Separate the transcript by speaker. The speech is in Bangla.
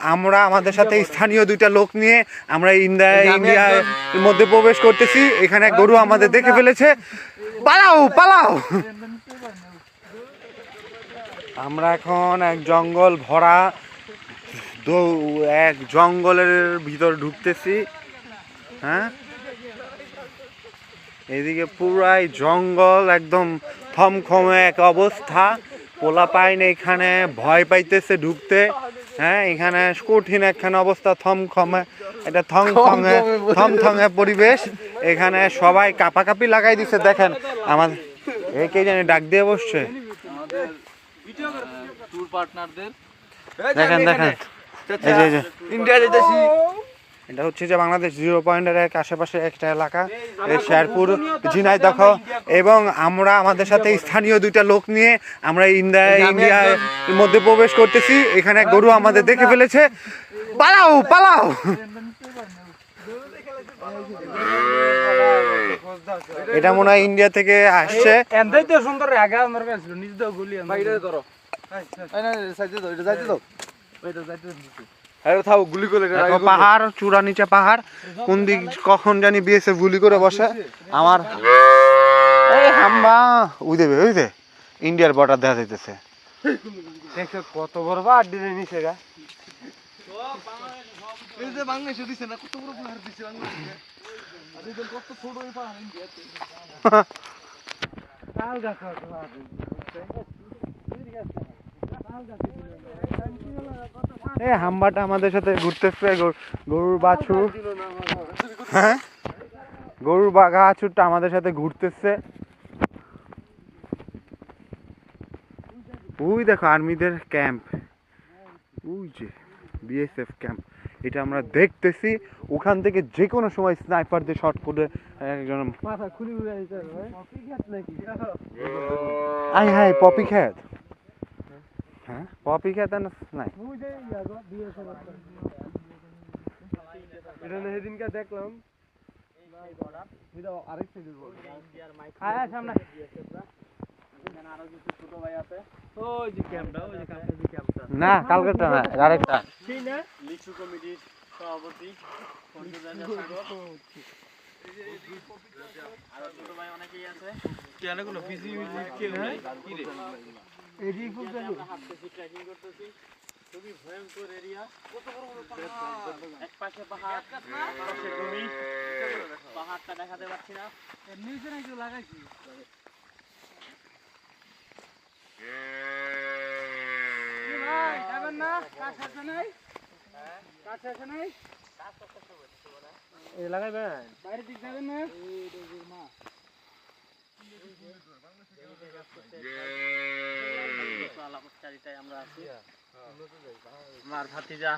Speaker 1: আমরা আমাদের সাথে স্থানীয় দুইটা লোক নিয়ে আমরা ইন্ডিয়া ইন্ডিয়ার মধ্যে প্রবেশ করতেছি। এখানে গরু আমাদের দেখে ফেলেছে। পালাও পালাও। আমরা এখন এক জঙ্গল ভরা। এক জঙ্গলের ভিতর ঢুকতেছি। হ্যাঁ? এদিকে পুরাই জঙ্গল একদম থমখমে এক অবস্থা। পোলা পাইন এখানে ভয় পাইতেছে ঢুকতে। হ্যাঁ এখানে কঠিন একখানে অবস্থা থমখমে এটা থমথমে থমথমে পরিবেশ। এখানে সবাই কাপাকাপি লাগাই দিছে দেখেন আমার এ কে জানি ডাক দিয়ে বসছে। দেখেন দেখেন।
Speaker 2: ইন্ডিয়া যেতেছি
Speaker 1: এটা হচ্ছে যে বাংলাদেশ জিরো পয়েন্টের এক আশেপাশে একটা এলাকা এই শেরপুর ঝিনাইদহ এবং আমরা আমাদের সাথে স্থানীয় দুইটা লোক নিয়ে আমরা ইন্ডিয়া ইন্ডিয়ার মধ্যে প্রবেশ করতেছি। এখানে গরু আমাদের দেখে ফেলেছে। পালাও পালাও। এটা মনে হয় ইন্ডিয়া থেকে আসছে।
Speaker 3: সুন্দর আগে আমার কাছে ছিল নিজ দাও গুলি
Speaker 2: ধরো। এই না সাইডে দাও এটা সাইডে দাও এটা সাইডে দাও আরে থাও গুলি করে।
Speaker 1: পাহাড় চূড়া নিচে পাহাড়। কোন দিক কখন জানি বিএসএফ গুলি করে বসে। আমার এই হাম্বা ওই দেবে ওই দে ইন্ডিয়ার বর্ডার দেখা যাইতেছে।
Speaker 3: দেখছ কত বড় বা আড্ডি নিছে গা।
Speaker 2: এই যে বাংলাদেশে এই
Speaker 1: হাম্বাটা আমাদের সাথে ঘুরতেছে গরু- গরুর বাছুর। হ্যাঁ? গরুর বা বাছুরটা আমাদের সাথে ঘুরতেছে। ওই দেখো আর্মিদের ক্যাম্প। ওই যে বিএসএফ ক্যাম্প। এটা আমরা দেখতেছি। ওখান থেকে যে কোনো সময় স্নাইপার দিয়ে শট করে একজন
Speaker 3: মাথা খুলি উড়ে দিতে ভাই। নাকি
Speaker 1: আই হাই পপি খ্যাত।
Speaker 3: গো দিয়ে সমস্যা এটা সেদিনকে দেখলাম। এটা আরেক সাইডের বল আয় সামনে। ওই যে ক্যাম্পটা ওই যে ক্যাম্পটা ক্যাম্পটা।
Speaker 1: না কালকেরটা না আরেকটা।
Speaker 4: লিচু কমিটির সভাপতি আরও ছোট ভাই অনেকেই আছে। কি রে?
Speaker 3: এডি ফুল চালু
Speaker 4: হাঁটতেছি ট্রেকিং করতেছি খুবই ভয়ঙ্কর এরিয়া এক পাশে পাহাড় পাশে জমি পাহাড়টা দেখাতে পারছি না
Speaker 3: নিচে লাগাইছি ভাই যাবেন না কাজ আছে নাই কাজ আছে নাই লাগাইবেন বাইরের দিক যাবেন না
Speaker 4: চারিটায় আমরা আছি। আমার ভাতিজা